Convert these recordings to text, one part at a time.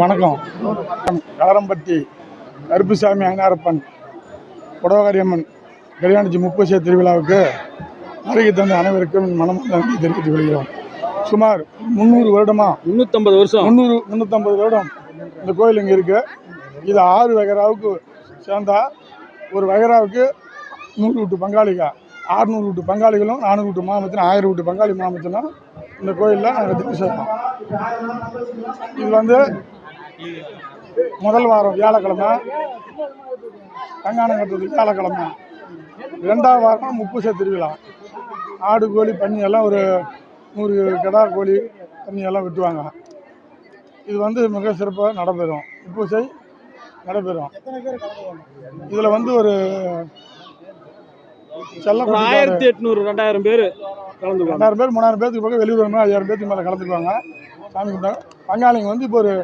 வணக்கம். கலரம்பட்டி கருப்புசாமி ஐநாரப்பன் புடவகாரியம்மன் கல்யாணிச்சி முப்பசே திருவிழாவுக்கு வருகை தந்த அனைவருக்கும் மனமார்ந்த நன்றி தெரிவித்துக் கொள்கிறோம். சுமார் முந்நூறு வருடமா முந்நூற்றம்பது வருஷம். முந்நூறு முந்நூற்றம்பது வருடம் இந்த கோயில் இங்கே இருக்கு. இது ஆறு வகைராவுக்கு சேர்ந்தா ஒரு வகைராவுக்கு நூறு வீட்டு பங்காளிக ஆறுநூறு வீட்டு பங்காளிகளும் நானூறு வீட்டு மாமத்தினும் ஆயிரம் வீட்டு பங்காளி மாமத்தினும் இந்த கோயிலில் நாங்கள் திரு செய்கிறோம் இது வந்து முதல் வாரம் வியாழக்கிழமை கங்காணம் கட்டுறது வியாழக்கிழமை. ரெண்டாவது வாரம் முப்புசை திருவிழா. ஆடு கோழி பன்னி எல்லாம் ஒரு நூறு கிடா கோழி பன்னி எல்லாம் வெட்டுவாங்க. இது வந்து மிக சிறப்பாக நடைபெறும். முப்புசை நடைபெறும். இதில் வந்து ஒரு செல்ல ஆயிரத்தி எட்நூறு ரெண்டாயிரம் பேர் கலந்துக்குவாங்க. ரெண்டாயிரம் பேர் மூணாயிரம் பேருக்கு பக்கம் வெளியூர் ஐயாயிரம் பேருக்கு மேலே கலந்துக்குவாங்க. சாமி கும்பிட்டாங்க பங்காளிங்க வந்து இப்போ ஒரு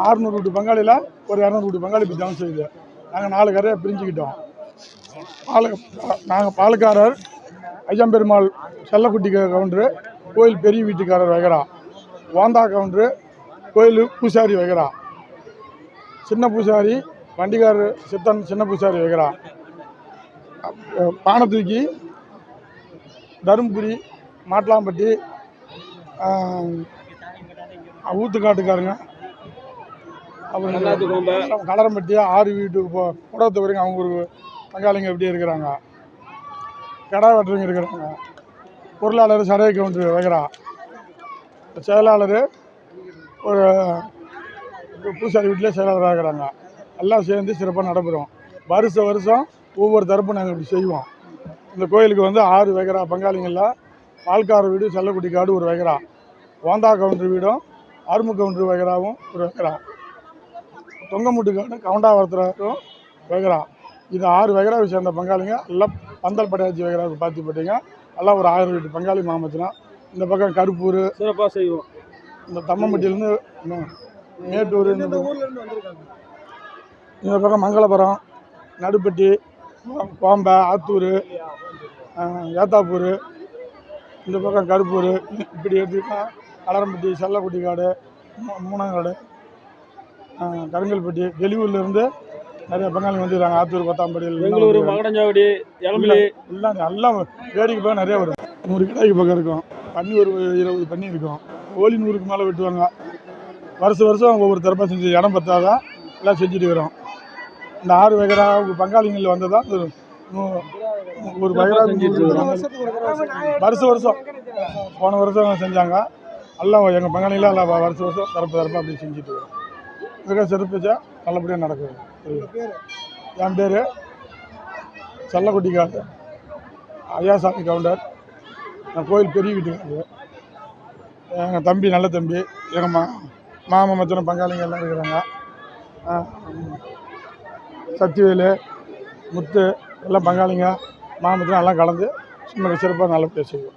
ஆறுநூறு வீட்டு பங்காளியில் ஒரு இரநூறு வீட்டு பங்காளி இப்போ ஜனம் செய்யுது நாங்கள் நாலு கரையாக பிரிஞ்சுக்கிட்டோம். பாலு நாங்கள் பாலுக்காரர் ஐயம்பெருமாள் செல்லக்குட்டி கவுண்டரு கோயில் பெரிய வீட்டுக்காரர் வைக்கிறா வாந்தா கவுண்டரு கோயில் பூசாரி வைக்கிறா சின்ன பூசாரி வண்டிக்காரர் சித்தன் சின்ன பூசாரி வைக்கிறா பானை தூக்கி தருமபுரி மாட்லாம்பட்டி ஊத்துக்காட்டுக்காரங்க அப்புறம் கலரம்பட்டி ஆறு வீட்டு புடவத்தை வரைக்கும் அவங்க ஒரு பங்காளிங்க இப்படி இருக்கிறாங்க? கடா வெட்டுறவங்க இருக்கிறாங்க. பொருளாளர் சடைய கவுண்டர் வைக்கிறா. செயலாளர் ஒரு பூசாரி வீட்டிலே செயலாளராக இருக்கிறாங்க. எல்லாம் சேர்ந்து சிறப்பாக நடைபெறும். வருஷ வருஷம் ஒவ்வொரு தரப்பும் நாங்கள் இப்படி செய்வோம். இந்த கோயிலுக்கு வந்து ஆறு வைக்கிறா பங்காளிங்களில் பால்கார வீடு செல்லக்குட்டி காடு ஒரு வைக்கிறா. ஓந்தா கவுண்டர் வீடும் அரும்பு கவுண்டர் வைக்கிறாவும் ஒரு வைக்கிறா. தொங்கமுட்டு காடு கவுண்டாவரத்துறதும் வைக்கிறா இது ஆறு வைக்கிறாவை சேர்ந்த பங்காளிங்க. எல்லாம் பந்தல் படையாச்சி வைக்கிறாவுக்கு பார்த்து போட்டீங்க. எல்லாம் ஒரு ஆயிரம் வீட்டு பங்காளி மாமத்தினா இந்த பக்கம் கருப்பூர் சிறப்பாக செய்வோம். இந்த தம்மம்பட்டியிலேருந்து மேட்டூர் இந்த இந்த பக்கம் மங்களபுரம் நடுப்பட்டி கோம்பை ஆத்தூர் ஏத்தாப்பூர் இந்த பக்கம் கருப்பூர். இப்படி எடுத்துக்கிட்டா கலரம்பட்டி செல்லக்குட்டி காடு மூ- மூணாங்காடு கருங்கல்பட்டி வெளியூர்லேருந்து நிறைய பங்காளி வந்துருக்காங்க. ஆத்தூர் கொத்தாம்படியில் பெங்களூரு மகடஞ்சாவடி எளம்பிலி எல்லாம் எல்லாம் வேடிக்கை பார்க்க நிறைய வரும். நூறு கிடாய்க்கு பக்கம் இருக்கும். பன்னி ஒரு இருபது பன்னி இருக்கும். கோழி நூறுக்கு மேலே வெட்டுவாங்க. வருஷம் வருஷம் ஒவ்வொரு தரப்பாக செஞ்சு இடம் பத்தாதான் எல்லாம் செஞ்சுட்டு வரோம். இந்த ஆறு வகைரா பங்காளிகள் வந்ததான் ஒரு வகைரா. வருஷம் வருஷம். போன வருஷம் செஞ்சாங்க. எல்லாம் எங்கள் வ- வருஷம் வருஷம் தரப்பு தரப்பு அப்படி செஞ்சுட்டு வரோம். மிக சிறப்பிச்சா நல்லபடியாக நடக்குது. என் பேர் செல்லக்குட்டிக்காடு ஐயாசாமி கவுண்டர். நான் கோயில் பெரிய வீட்டுக்காரரு எங்கள் தம்பி நல்ல தம்பி எங்கள் மா மாமா மச்சனம் பங்காளிங்க எல்லாம் இருக்கிறாங்க. சக்திவேலு முத்து எல்லாம் பங்காளிங்க மாமச்சனம் எல்லாம் கலந்து மிக சிறப்பாக நல்லபடியாக செய்வோம்